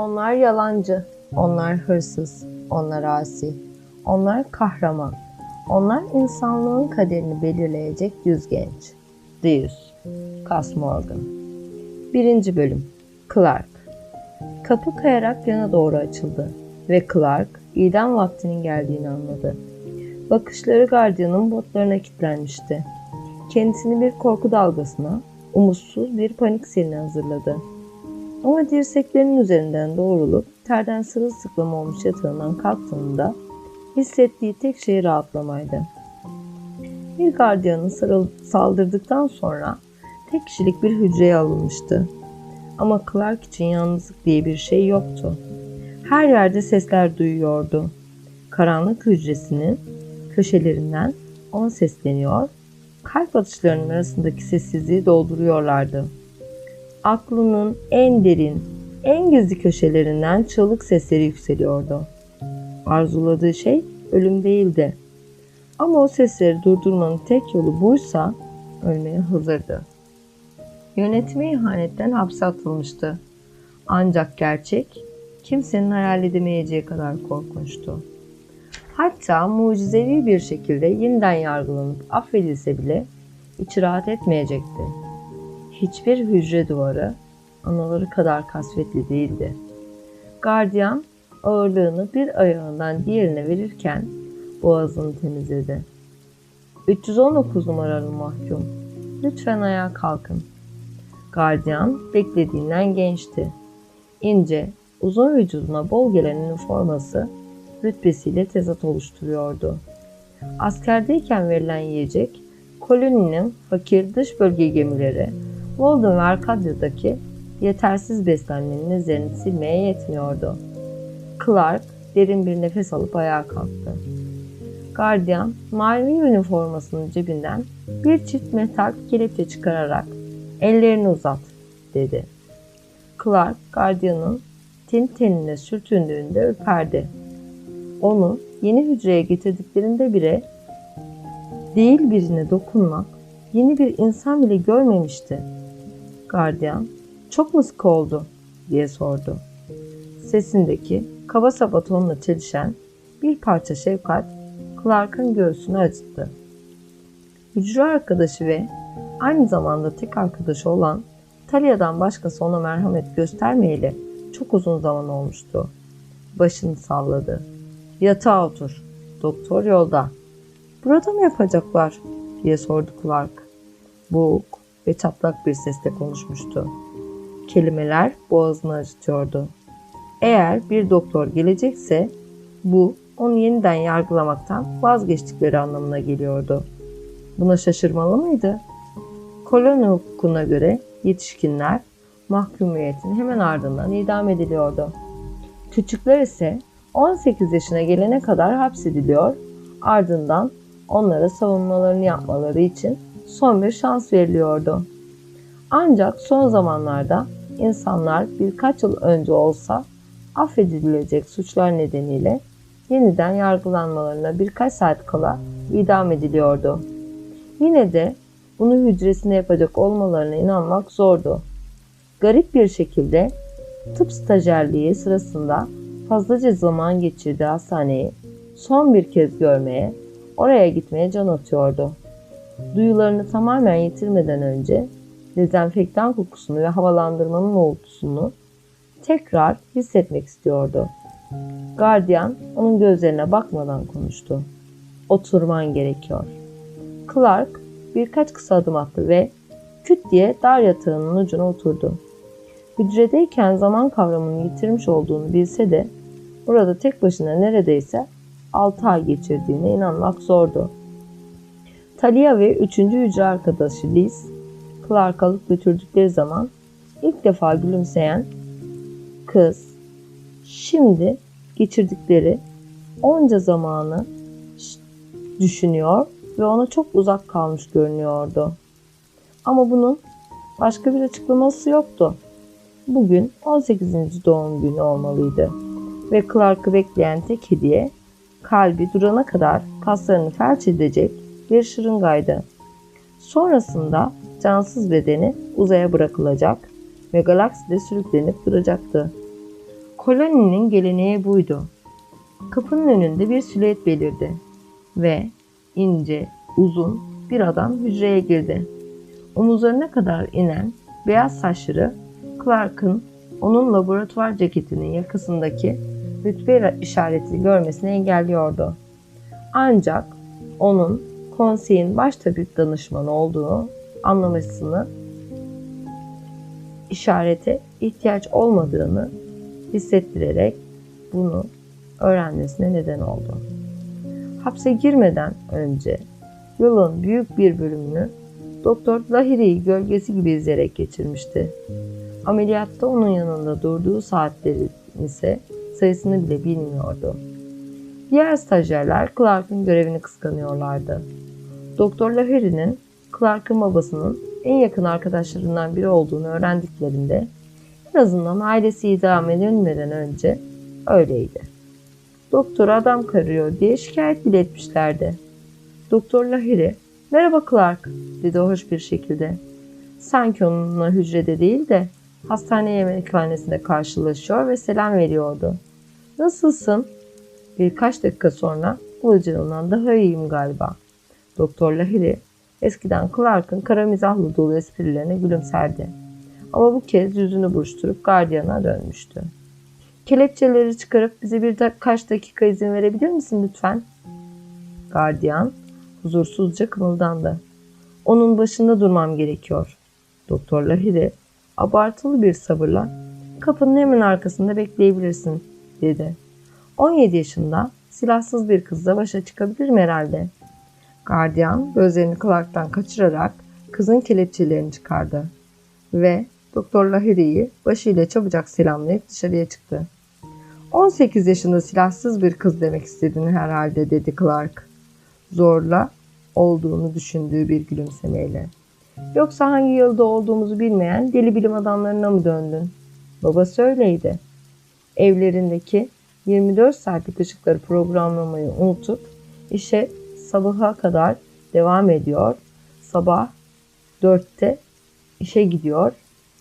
Onlar yalancı, onlar hırsız, onlar asi, onlar kahraman, onlar insanlığın kaderini belirleyecek yüz genç. Deus, Cas Morgan. Birinci bölüm, Clark. Kapı kayarak yana doğru açıldı ve Clark idam vaktinin geldiğini anladı. Bakışları gardiyanın botlarına kilitlenmişti. Kendisini bir korku dalgasına, umutsuz bir panik seline hazırladı. Ama dirseklerinin üzerinden doğrulup terden sırılsıklam olmuş yatağından kalktığında hissettiği tek şey rahatlamaydı. Bir gardiyanın sarıl saldırdıktan sonra tek kişilik bir hücreye alınmıştı. Ama Clark için yalnızlık diye bir şey yoktu. Her yerde sesler duyuyordu. Karanlık hücresinin köşelerinden ona sesleniyor, kalp atışlarının arasındaki sessizliği dolduruyorlardı. Aklının en derin, en gizli köşelerinden çığlık sesleri yükseliyordu. Arzuladığı şey ölüm değildi. Ama o sesleri durdurmanın tek yolu buysa ölmeye hazırdı. Yönetime ihanetten hapse atılmıştı. Ancak gerçek kimsenin hayal edemeyeceği kadar korkunçtu. Hatta mucizevi bir şekilde yeniden yargılanıp affedilse bile içi rahat etmeyecekti. Hiçbir hücre duvarı anaları kadar kasvetli değildi. Gardiyan ağırlığını bir ayağından diğerine verirken boğazını temizledi. 319 numaralı mahkum, lütfen ayağa kalkın. Gardiyan beklediğinden gençti. İnce, uzun vücuduna bol gelen üniforması rütbesiyle tezat oluşturuyordu. Askerdeyken verilen yiyecek, koloninin fakir dış bölge gemileri, Walden ve Arkadya'daki yetersiz beslenmenin izlerini silmeye yetmiyordu. Clark derin bir nefes alıp ayağa kalktı. Gardiyan mavi üniformasının cebinden bir çift metal kelepçe çıkararak ellerini uzat dedi. Clark gardiyanın tin tenine sürtündüğünde ürperdi. Onu yeni hücreye getirdiklerinde bile değil birine dokunmak yeni bir insan bile görmemişti. Gardiyan çok mu sık oldu diye sordu. Sesindeki kaba saba tonla çelişen bir parça şefkat Clark'ın göğsünü acıttı. Hücre arkadaşı ve aynı zamanda tek arkadaşı olan Talia'dan başkası ona merhamet göstermeyeli çok uzun zaman olmuştu. Başını salladı. Yatağa otur. Doktor yolda. Burada mı yapacaklar? diye sordu Clark. Boğuk ve çatlak bir sesle konuşmuştu. Kelimeler boğazını acıtıyordu. Eğer bir doktor gelecekse bu onu yeniden yargılamaktan vazgeçtikleri anlamına geliyordu. Buna şaşırmalı mıydı? Koloni hukukuna göre yetişkinler mahkumiyetin hemen ardından idam ediliyordu. Küçükler ise 18 yaşına gelene kadar hapsediliyor, ardından onlara savunmalarını yapmaları için son bir şans veriliyordu. Ancak son zamanlarda insanlar birkaç yıl önce olsa affedilecek suçlar nedeniyle yeniden yargılanmalarına birkaç saat kala idam ediliyordu. Yine de bunu hücresinde yapacak olmalarına inanmak zordu. Garip bir şekilde tıp stajyerliği sırasında fazlaca zaman geçirdiği hastaneyi son bir kez görmeye, oraya gitmeye can atıyordu. Duyularını tamamen yitirmeden önce dezenfektan kokusunu ve havalandırmanın uğultusunu tekrar hissetmek istiyordu. Gardiyan onun gözlerine bakmadan konuştu. Oturman gerekiyor. Clark birkaç kısa adım attı ve küt diye dar yatağının ucuna oturdu. Hücredeyken zaman kavramını yitirmiş olduğunu bilse de burada tek başına neredeyse 6 ay geçirdiğine inanmak zordu. Talia ve üçüncü hücre arkadaşı Liz, Clark alıp götürdükleri zaman ilk defa gülümseyen kız, şimdi geçirdikleri onca zamanı düşünüyor ve ona çok uzak kalmış görünüyordu. Ama bunun başka bir açıklaması yoktu. Bugün 18. doğum günü olmalıydı ve Clark'ı bekleyen tek hediye kalbi durana kadar kaslarını felç edecek bir şırıngaydı. Sonrasında cansız bedeni uzaya bırakılacak ve galakside sürüklenip duracaktı. Koloninin geleneği buydu. Kapının önünde bir silüet belirdi ve ince, uzun bir adam hücreye girdi. Omuzlarına kadar inen beyaz saçları Clark'ın onun laboratuvar ceketinin yakasındaki rütbe işaretini görmesini engelliyordu. Ancak onun konseyin baş tabip danışmanı olduğunu anlamasını işarete ihtiyaç olmadığını hissettirerek bunu öğrenmesine neden oldu. Hapse girmeden önce yılın büyük bir bölümünü Doktor Lahiri'yi gölgesi gibi izleyerek geçirmişti. Ameliyatta onun yanında durduğu saatlerin ise sayısını bile bilmiyordu. Diğer stajyerler Clark'ın görevini kıskanıyorlardı. Doktor Lahiri'nin Clark'ın babasının en yakın arkadaşlarından biri olduğunu öğrendiklerinde en azından ailesi idam edilmeden önce öyleydi. Doktor adam karıyor diye şikayet bile etmişlerdi. Doktor Lahiri, merhaba Clark dedi hoş bir şekilde. Sanki onunla hücrede değil de hastane yemekhanesinde karşılaşıyor ve selam veriyordu. Nasılsın? Birkaç dakika sonra olacağından daha iyiyim galiba. Doktor Lahiri eskiden Clark'ın kara mizahlı dolu esprilerine gülümserdi. Ama bu kez yüzünü buruşturup gardiyana dönmüştü. Kelepçeleri çıkarıp bize bir da kaç dakika izin verebilir misin lütfen? Gardiyan huzursuzca kımıldandı. Onun başında durmam gerekiyor. Doktor Lahiri abartılı bir sabırla kapının hemen arkasında bekleyebilirsin dedi. 17 yaşında silahsız bir kızla başa çıkabilirim herhalde. Gardiyan gözlerini Clark'tan kaçırarak kızın kelepçelerini çıkardı ve Doktor Lahiri'yi başıyla çabucak selamlayıp dışarıya çıktı. 18 yaşında silahsız bir kız demek istediğini herhalde dedi Clark. Zorla olduğunu düşündüğü bir gülümsemeyle. Yoksa hangi yılda olduğumuzu bilmeyen deli bilim adamlarına mı döndün? Babası öyleydi. Evlerindeki 24 saatlik ışıkları programlamayı unutup işe sabaha kadar devam ediyor. Sabah 4'te işe gidiyor.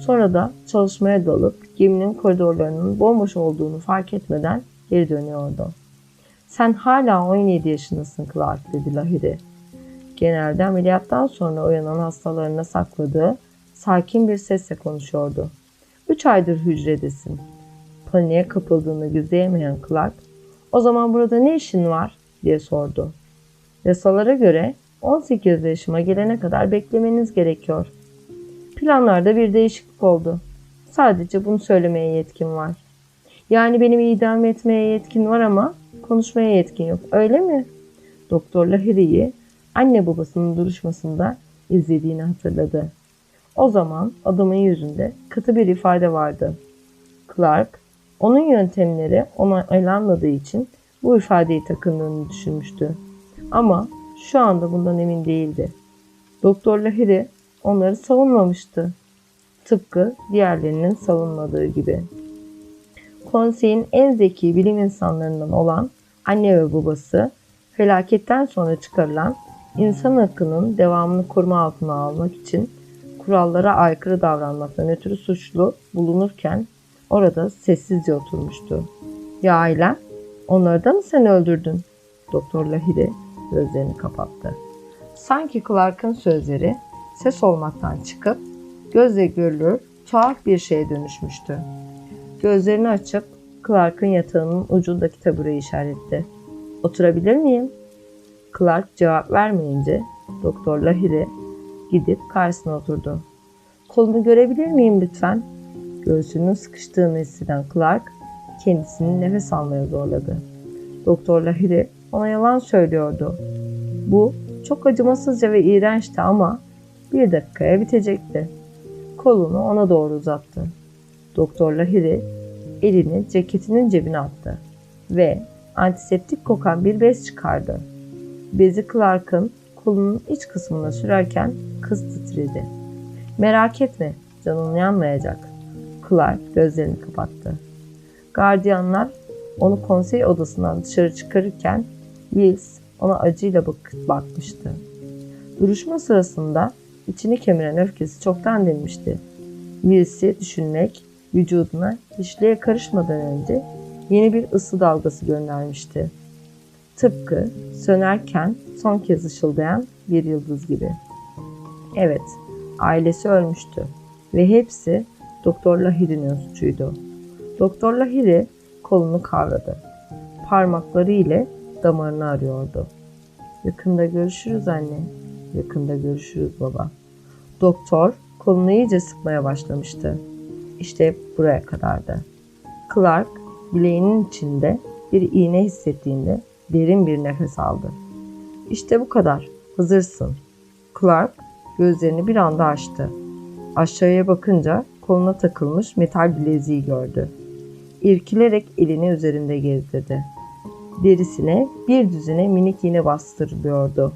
Sonra da çalışmaya dalıp geminin koridorlarının bomboş olduğunu fark etmeden geri dönüyordu. Sen hala 17 yaşındasın Clark dedi Lahiri. Genelde ameliyattan sonra uyanan hastalarına sakladığı sakin bir sesle konuşuyordu. Üç aydır hücredesin. Paniğe kapıldığını gizleyemeyen Clark, o zaman burada ne işin var diye sordu. Yasalara göre 18 yaşıma gelene kadar beklemeniz gerekiyor. Planlarda bir değişiklik oldu. Sadece bunu söylemeye yetkim var. Yani benim idam etmeye yetkin var ama konuşmaya yetkin yok. Öyle mi? Doktor Lahiri'yi anne babasının duruşmasında izlediğini hatırladı. O zaman adamın yüzünde katı bir ifade vardı. Clark, onun yöntemleri onaylanmadığı için bu ifadeyi takındığını düşünmüştü. Ama şu anda bundan emin değildi. Doktor Lahiri onları savunmamıştı. Tıpkı diğerlerinin savunmadığı gibi. Konseyin en zeki bilim insanlarından olan anne ve babası felaketten sonra çıkarılan insan hakkının devamını koruma altına almak için kurallara aykırı davranmaktan ötürü suçlu bulunurken orada sessizce oturmuştu. Ya ailem? Onları da mı sen öldürdün? Doktor Lahiri gözlerini kapattı. Sanki Clark'ın sözleri ses olmaktan çıkıp gözle görülür tuhaf bir şeye dönüşmüştü. Gözlerini açıp Clark'ın yatağının ucundaki tabureyi işaretti. Oturabilir miyim? Clark cevap vermeyince Doktor Lahiri gidip karşısına oturdu. Kolunu görebilir miyim lütfen? Göğsünün sıkıştığını hisseden Clark kendisini nefes almaya zorladı. Doktor Lahiri ona yalan söylüyordu. Bu çok acımasızca ve iğrençti ama bir dakikaya bitecekti. Kolunu ona doğru uzattı. Doktor Lahiri elini ceketinin cebine attı ve antiseptik kokan bir bez çıkardı. Bezi Clark'ın kolunun iç kısmına sürerken kız titredi. Merak etme, canın yanmayacak. Clark gözlerini kapattı. Gardiyanlar onu konsey odasından dışarı çıkarırken Wills ona acıyla bak bakmıştı. Duruşma sırasında içini kemiren öfkesi çoktan dinmişti. Wills'i düşünmek vücuduna dişliğe karışmadan önce yeni bir ısı dalgası göndermişti. Tıpkı sönerken son kez ışıldayan bir yıldız gibi. Evet, ailesi ölmüştü ve hepsi Doktor Lahiri'nin suçuydu. Doktor Lahiri kolunu kavradı. Parmakları ile damarını arıyordu. Yakında görüşürüz anne. Yakında görüşürüz baba. Doktor kolunu iyice sıkmaya başlamıştı. İşte buraya kadardı. Clark bileğinin içinde bir iğne hissettiğinde derin bir nefes aldı. İşte bu kadar. Hazırsın. Clark gözlerini bir anda açtı. Aşağıya bakınca koluna takılmış metal bileziği gördü. İrkilerek elini üzerinde gezdirdi. Derisine bir düzine minik iğne bastırılıyordu.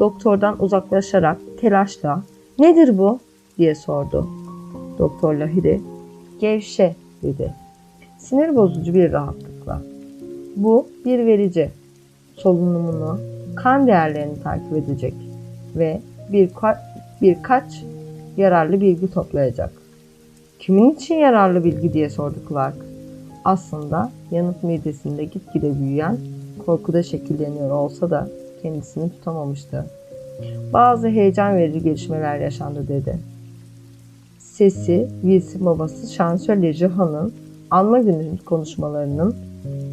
Doktordan uzaklaşarak telaşla "Nedir bu?" diye sordu. Doktor Lahiri "Gevşe." dedi. Sinir bozucu bir rahatlıkla. Bu bir verici. Solunumunu, kan değerlerini takip edecek ve birka- birkaç yararlı bilgi toplayacak. Kimin için yararlı bilgi diye sordu Clark. Aslında yanıt midesinde gitgide büyüyen, korkuda şekilleniyor olsa da kendisini tutamamıştı. Bazı heyecan verici gelişmeler yaşandı dedi. Sesi, Wilson babası Şansölye Johan'ın anma günü konuşmalarının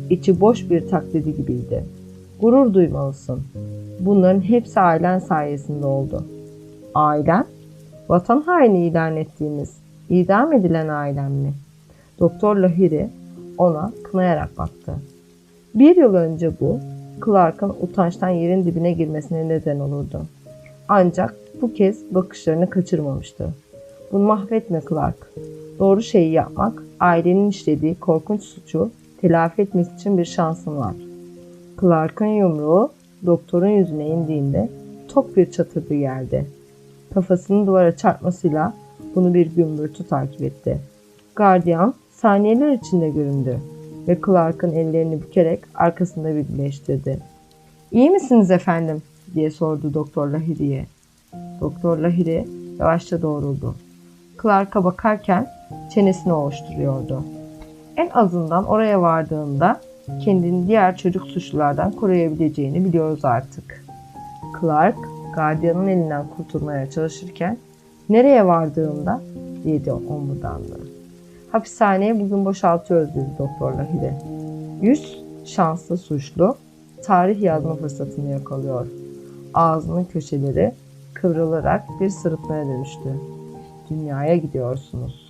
içi boş bir taklidi gibiydi. Gurur duymalısın. Bunların hepsi ailen sayesinde oldu. Ailen? Vatan haini ilan ettiğimiz, idam edilen ailem mi? Doktor Lahiri ona kınayarak baktı. Bir yıl önce bu, Clark'ın utançtan yerin dibine girmesine neden olurdu. Ancak bu kez bakışlarını kaçırmamıştı. Bunu mahvetme Clark. Doğru şeyi yapmak, ailenin işlediği korkunç suçu telafi etmek için bir şansın var. Clark'ın yumruğu doktorun yüzüne indiğinde tok bir çatırdı geldi. Kafasını duvara çarpmasıyla bunu bir gümbürtü takip etti. Gardiyan saniyeler içinde göründü ve Clark'ın ellerini bükerek arkasında birleştirdi. İyi misiniz efendim? diye sordu Doktor Lahiri'ye. Doktor Lahiri yavaşça doğruldu. Clark'a bakarken çenesini ovuşturuyordu. En azından oraya vardığında kendini diğer çocuk suçlulardan koruyabileceğini biliyoruz artık. Clark, gardiyanın elinden kurtulmaya çalışırken nereye vardığında dedi omurdandı. Hapishaneyi bugün boşaltıyoruz dedi Doktor Lahiri. Yüz şanslı suçlu tarih yazma fırsatını yakalıyor. Ağzının köşeleri kıvrılarak bir sırıtmaya dönüştü. Dünyaya gidiyorsunuz.